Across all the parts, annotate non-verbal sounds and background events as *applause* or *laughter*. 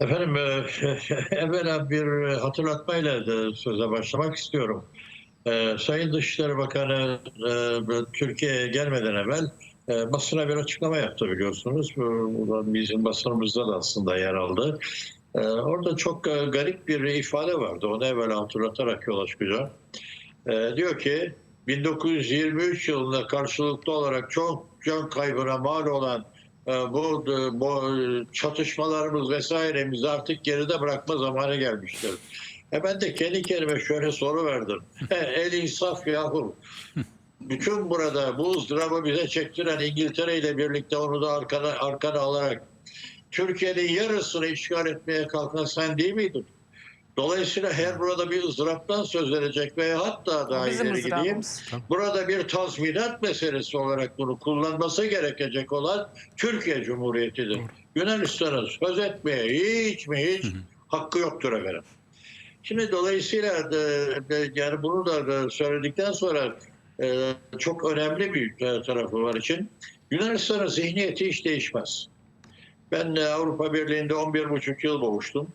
Efendim e, *laughs* evvela bir hatırlatmayla da söze başlamak istiyorum. E, Sayın Dışişleri Bakanı e, Türkiye'ye gelmeden evvel e, basına bir açıklama yaptı biliyorsunuz. Bu, bu da bizim basınımızda da aslında yer aldı. E, Orada çok e, garip bir ifade vardı. Onu evvel hatırlatarak yola çıkacağım. E, Diyor ki 1923 yılında karşılıklı olarak çok can kaybına mal olan bu, bu çatışmalarımız vesairemizi artık geride bırakma zamanı gelmiştir. E ben de kendi kendime şöyle soru verdim. *laughs* E, el insaf yahu. Bütün burada bu ızdırabı bize çektiren İngiltere ile birlikte onu da arkana, arkana alarak Türkiye'nin yarısını işgal etmeye kalkan sen değil miydin? Dolayısıyla her burada bir ızdıraptan söz verecek veya hatta daha Bizim ileri gideyim. Burada bir tazminat meselesi olarak bunu kullanması gerekecek olan Türkiye Cumhuriyeti'dir. Yunanistan'ın söz etmeye hiç mi hiç hakkı yoktur efendim. Şimdi dolayısıyla da, da- yani bunu da, da söyledikten sonra e, çok önemli bir e, tarafı var için. Yunanistan'ın zihniyeti hiç değişmez. Ben e, Avrupa Birliği'nde 11,5 yıl boğuştum.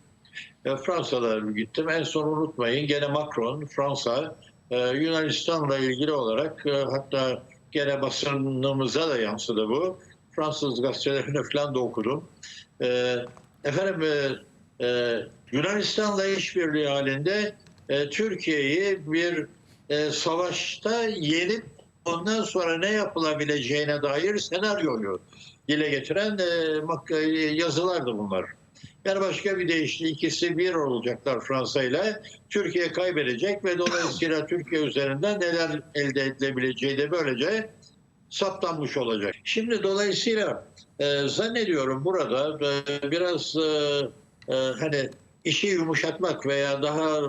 E, Fransa'da gittim. En son unutmayın gene Macron, Fransa, e, Yunanistan'la ilgili olarak e, hatta gene basınımıza da yansıdı bu. Fransız gazetelerini *laughs* falan da okudum. E, efendim Yunanistan'la işbirliği halinde Türkiye'yi bir savaşta yenip ondan sonra ne yapılabileceğine dair senaryoyu dile getiren yazılardı bunlar. Yani başka bir deyişle ikisi bir olacaklar Fransa ile. Türkiye kaybedecek ve dolayısıyla *laughs* Türkiye üzerinden neler elde edilebileceği de böylece saptanmış olacak. Şimdi dolayısıyla e, zannediyorum burada e, biraz e, e, hani işi yumuşatmak veya daha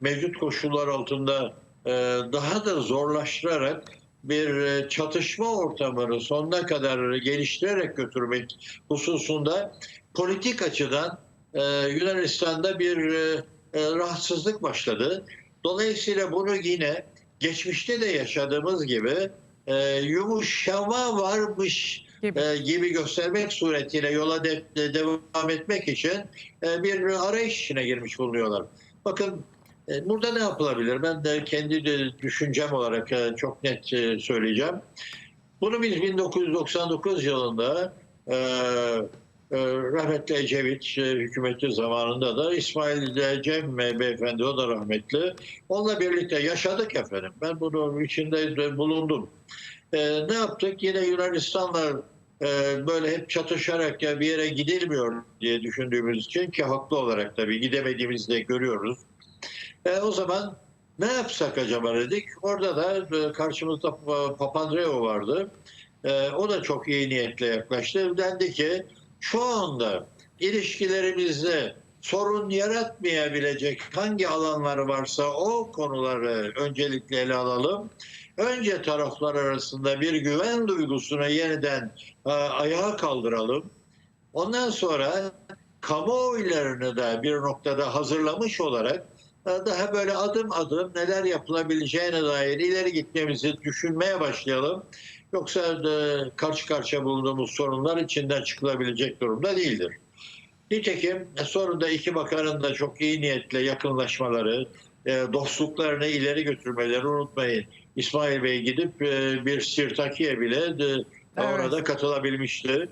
mevcut koşullar altında e, daha da zorlaştırarak bir e, çatışma ortamını sonuna kadar geliştirerek götürmek hususunda politik açıdan e, Yunanistan'da bir e, e, rahatsızlık başladı. Dolayısıyla bunu yine geçmişte de yaşadığımız gibi e, yumuşama varmış Gibi. e, gibi göstermek suretiyle yola de- de- devam etmek için e, bir arayış içine girmiş bulunuyorlar. Bakın e, burada ne yapılabilir? Ben de kendi de düşüncem olarak e, çok net e, söyleyeceğim. Bunu biz 1999 yılında e, e, rahmetli Ecevit e, hükümeti zamanında da İsmail Cem beyefendi o da rahmetli. Onunla birlikte yaşadık efendim. Ben bunun içinde de bulundum. E, ne yaptık? Yine Yunanistan'la e, böyle hep çatışarak ya bir yere gidilmiyor diye düşündüğümüz için ki haklı olarak tabii gidemediğimizi de görüyoruz. E, o zaman ne yapsak acaba dedik. Orada da karşımızda Papandreou vardı. O da çok iyi niyetle yaklaştı. Dendi ki şu anda ilişkilerimizde sorun yaratmayabilecek hangi alanlar varsa o konuları öncelikle ele alalım. Önce taraflar arasında bir güven duygusuna yeniden e, ayağa kaldıralım. Ondan sonra kamuoylarını da bir noktada hazırlamış olarak e, daha böyle adım adım neler yapılabileceğine dair ileri gitmemizi düşünmeye başlayalım. Yoksa e, karşı karşıya bulunduğumuz sorunlar içinden çıkılabilecek durumda değildir. Nitekim e, sonunda iki bakanın da çok iyi niyetle yakınlaşmaları, e, dostluklarını ileri götürmeleri unutmayın. İsmail Bey gidip e, bir Sirtakiye bile de, Evet. orada katılabilmişti.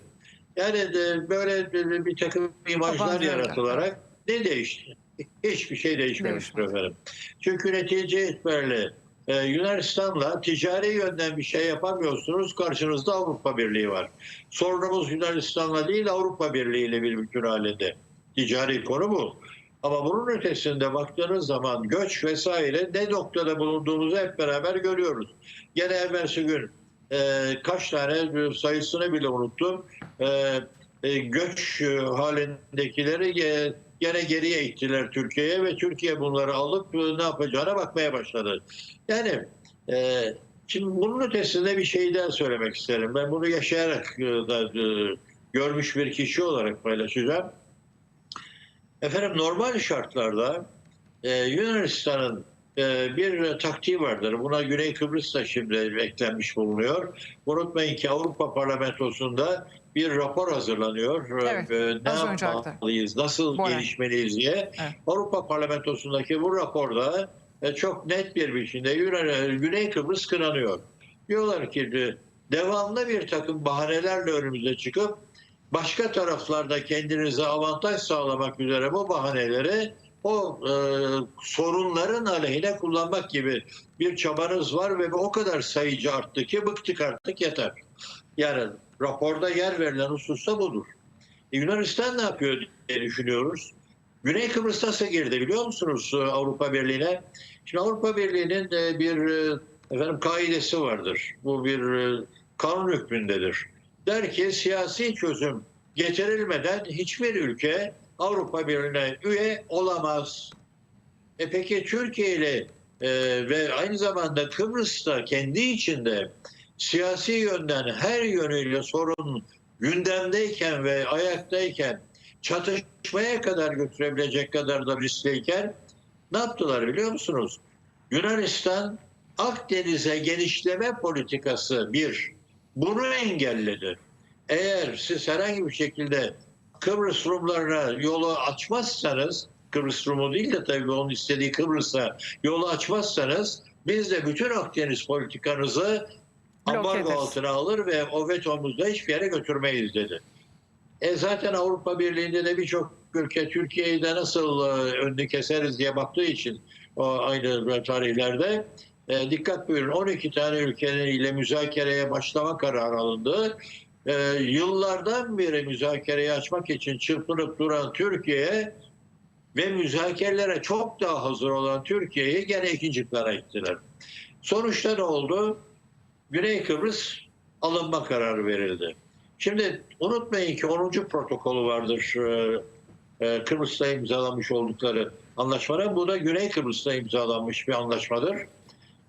Yani de böyle bir, bir takım imajlar yaratılarak ne değişti? Hiçbir şey değişmemiştir Değişmedi. efendim. Çünkü netice itibariyle e, Yunanistan'la ticari yönden bir şey yapamıyorsunuz. Karşınızda Avrupa Birliği var. Sorunumuz Yunanistan'la değil Avrupa Birliği ile bir bütün halinde. Ticari konu bu. Ama bunun ötesinde baktığınız zaman göç vesaire ne noktada bulunduğumuzu hep beraber görüyoruz. Gene evvelsi gün e, kaç tane sayısını bile unuttum. E, e, göç e, halindekileri e, gene geriye ittiler Türkiye'ye ve Türkiye bunları alıp e, ne yapacağına bakmaya başladı. Yani e, şimdi bunun ötesinde bir şey daha söylemek isterim. Ben bunu yaşayarak e, da e, görmüş bir kişi olarak paylaşacağım. Efendim normal şartlarda e, Yunanistan'ın bir taktiği vardır. Buna Güney Kıbrıs da şimdi eklenmiş bulunuyor. Unutmayın ki Avrupa Parlamentosu'nda bir rapor hazırlanıyor. Evet, Ee, ne yapmalıyız, nasıl Bora. gelişmeliyiz diye. Evet. Avrupa Parlamentosu'ndaki bu raporda e, çok net bir biçimde Yunan- Güney Kıbrıs kınanıyor. Diyorlar ki de, devamlı bir takım bahanelerle önümüze çıkıp başka taraflarda kendinize avantaj sağlamak üzere bu bahaneleri o e, sorunların aleyhine kullanmak gibi bir çabanız var ve o kadar sayıcı arttı ki bıktık artık yeter. Yani raporda yer verilen husus da budur. E, Yunanistan ne yapıyor diye düşünüyoruz. Güney Kıbrıs nasıl girdi biliyor musunuz e, Avrupa Birliği'ne? Şimdi Avrupa Birliği'nin de bir e, efendim kaidesi vardır. Bu bir e, kanun hükmündedir. Der ki siyasi çözüm getirilmeden hiçbir ülke Avrupa Birliği'ne üye olamaz. E peki Türkiye ile e, ve aynı zamanda Kıbrıs'ta kendi içinde siyasi yönden her yönüyle sorun gündemdeyken ve ayaktayken çatışmaya kadar götürebilecek kadar da riskliyken ne yaptılar biliyor musunuz? Yunanistan Akdeniz'e genişleme politikası bir. Bunu engelledi. Eğer siz herhangi bir şekilde Kıbrıs Rumlarına yolu açmazsanız, Kıbrıs Rumu değil de tabii onun istediği Kıbrıs'a yolu açmazsanız biz de bütün Akdeniz politikanızı ambargo altına alır ve o vetomuzda hiçbir yere götürmeyiz dedi. E zaten Avrupa Birliği'nde de birçok ülke Türkiye'yi de nasıl e, önünü keseriz diye baktığı için o aynı tarihlerde e, dikkat buyurun 12 tane ülkenin ile müzakereye başlama kararı alındı. E, yıllardan beri müzakereyi açmak için çırpınıp duran Türkiye ve müzakerelere çok daha hazır olan Türkiye'yi gene ikinci plana ittiler. Sonuçta ne oldu? Güney Kıbrıs alınma kararı verildi. Şimdi unutmayın ki 10. protokolü vardır e, e, Kıbrıs'ta imzalamış oldukları anlaşmanın. Bu da Güney Kıbrıs'ta imzalanmış bir anlaşmadır.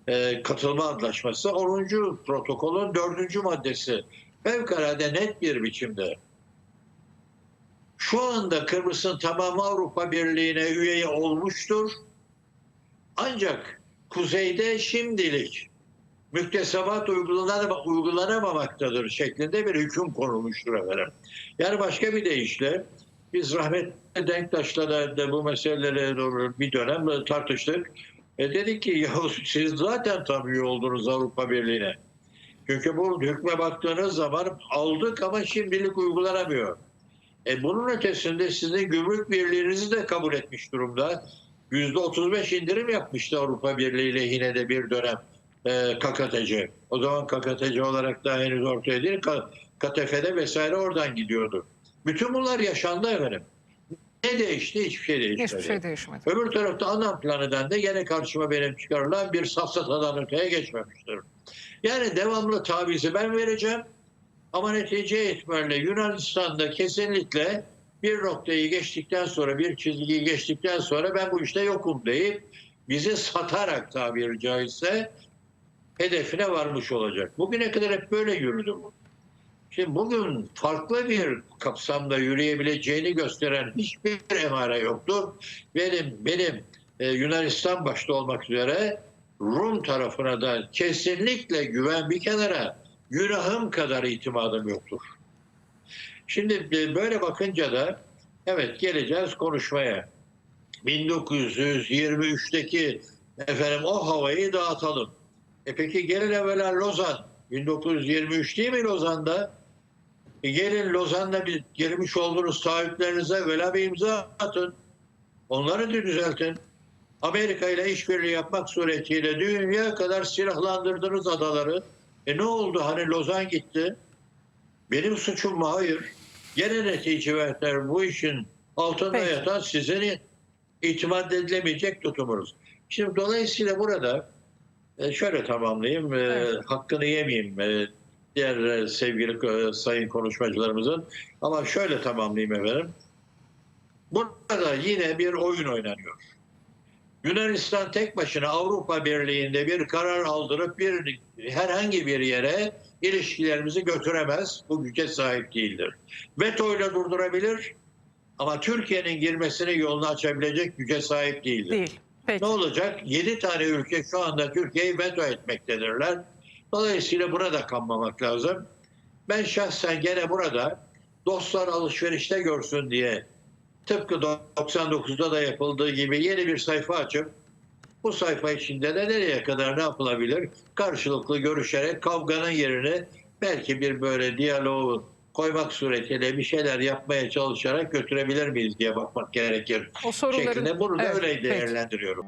E, katılma anlaşması. 10. protokolün 4. maddesi fevkalade net bir biçimde şu anda Kıbrıs'ın tamamı Avrupa Birliği'ne üye olmuştur. Ancak kuzeyde şimdilik müktesebat uygulanam- uygulanamamaktadır şeklinde bir hüküm konulmuştur efendim. Yani başka bir deyişle biz rahmetli Denktaş'la da, da bu meseleleri doğru bir dönem tartıştık. E dedik ki yahu siz zaten tam üye oldunuz Avrupa Birliği'ne. Çünkü bu hükme baktığınız zaman aldık ama şimdilik uygulanamıyor. E bunun ötesinde sizin gümrük birliğinizi de kabul etmiş durumda. %35 indirim yapmıştı Avrupa Birliği lehine de bir dönem e, KKTC. O zaman KKTC olarak daha henüz ortaya değil, KTF'de vesaire oradan gidiyordu. Bütün bunlar yaşandı efendim. Ne değişti? Hiçbir şey değişmedi. Hiçbir şey değişmedi. Öbür tarafta anlam planından da gene karşıma benim çıkarılan bir safsatadan öteye geçmemiştir. Yani devamlı tavizi ben vereceğim ama netice itibariyle Yunanistan'da kesinlikle bir noktayı geçtikten sonra, bir çizgiyi geçtikten sonra ben bu işte yokum deyip bizi satarak tabiri caizse hedefine varmış olacak. Bugüne kadar hep böyle yürüdü bu. Şimdi bugün farklı bir kapsamda yürüyebileceğini gösteren hiçbir emare yoktu. Benim benim e, Yunanistan başta olmak üzere Rum tarafına da kesinlikle güven bir kenara günahım kadar itimadım yoktur. Şimdi e, böyle bakınca da evet geleceğiz konuşmaya. 1923'teki efendim o havayı dağıtalım. E peki gelin evvela Lozan. 1923 değil mi Lozan'da? E gelin Lozan'da bir girmiş olduğunuz taahhütlerinize evvela bir imza atın. Onları da düzeltin. Amerika ile işbirliği yapmak suretiyle dünya kadar silahlandırdınız adaları. E ne oldu? Hani Lozan gitti. Benim suçum mu? Hayır. Gene netice verdiler bu işin altında Peki. yatan sizin itimat edilemeyecek tutumunuz. Şimdi dolayısıyla burada e, şöyle tamamlayayım. e, Evet. Hakkını yemeyeyim e, diğer e, sevgili e, sayın konuşmacılarımızın. Ama şöyle tamamlayayım efendim. Burada yine bir oyun oynanıyor. Yunanistan tek başına Avrupa Birliği'nde bir karar aldırıp bir herhangi bir yere ilişkilerimizi götüremez. Bu güce sahip değildir. Vetoyla durdurabilir ama Türkiye'nin girmesine yolunu açabilecek güce sahip değildir. Değil. Peki. Ne olacak? 7 tane ülke şu anda Türkiye'yi veto etmektedirler. Dolayısıyla burada kanmamak lazım. Ben şahsen gene burada dostlar alışverişte görsün diye tıpkı 99'da da yapıldığı gibi yeni bir sayfa açıp bu sayfa içinde de nereye kadar ne yapılabilir? Karşılıklı görüşerek kavganın yerine belki bir böyle diyaloğu koymak suretiyle bir şeyler yapmaya çalışarak götürebilir miyiz diye bakmak gerekir. O soruların Şeklinde bunu da Evet, öyle peki. değerlendiriyorum.